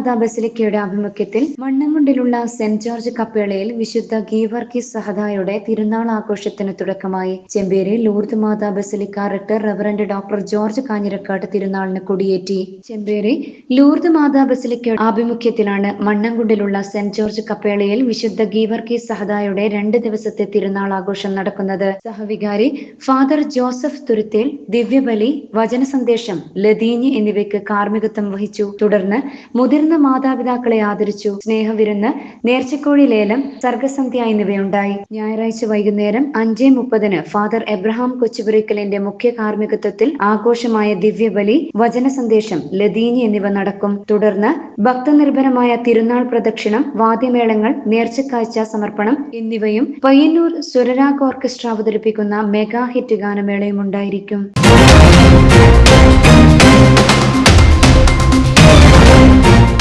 മാതാ ബസിലിക്കയുടെ ആഭിമുഖ്യത്തിൽ മണ്ണങ്ങുണ്ടിലുള്ള saint George കപ്പേളയിൽ വിശുദ്ധ ഗീവർക്കി സഹദായുടെ തിരുനാൾ ആഘോഷത്തിന് തുടക്കമായി. Chemperi Lourdes Mata basilica rector reverend doctor George Kanjirakkattu തിരുനാളിന് കൊടിയേറ്റി. ചെമ്പേരി ലൂർദ് മാതാ ബസിലിക്കയുടെ ആഭിമുഖ്യത്തിലാണ് മണ്ണങ്കുണ്ടിലുള്ള സെന്റ് ജോർജ് കപ്പേളയിൽ വിശുദ്ധ ഗീവർക്കി സഹദായുടെ രണ്ട് ദിവസത്തെ തിരുനാൾ ആഘോഷം നടക്കുന്നത്. സഹവികാരി ഫാദർ ജോസഫ് തുരുത്തേൽ ദിവ്യബലി വചന സന്ദേശം ലതീഞ്ഞ് എന്നിവയ്ക്ക് കാർമ്മികത്വം വഹിച്ചു. തുടർന്ന് മുതിർന്ന മാതാപിതാക്കളെ ആദരിച്ചു. സ്നേഹവിരുന്ന് നേർച്ചക്കോഴി ലേലം സർഗസന്ധ്യ എന്നിവയുണ്ടായി. ഞായറാഴ്ച വൈകുന്നേരം അഞ്ചേ മുപ്പതിന് ഫാദർ എബ്രഹാം കൊച്ചുപുരയ്ക്കലിന്റെ മുഖ്യ കാർമ്മികത്വത്തിൽ ആഘോഷമായ ദിവ്യബലി വചന സന്ദേശം ലതീനി എന്നിവ നടക്കും. തുടർന്ന് ഭക്തനിർഭരമായ തിരുനാൾ പ്രദക്ഷിണം വാദ്യമേളങ്ങൾ നേർച്ചക്കാഴ്ച സമർപ്പണം എന്നിവയും പയ്യന്നൂർ സുരരാഗ് ഓർക്കസ്ട്ര അവതരിപ്പിക്കുന്ന മെഗാ ഹിറ്റ് ഗാനമേളയും ഉണ്ടായിരിക്കും.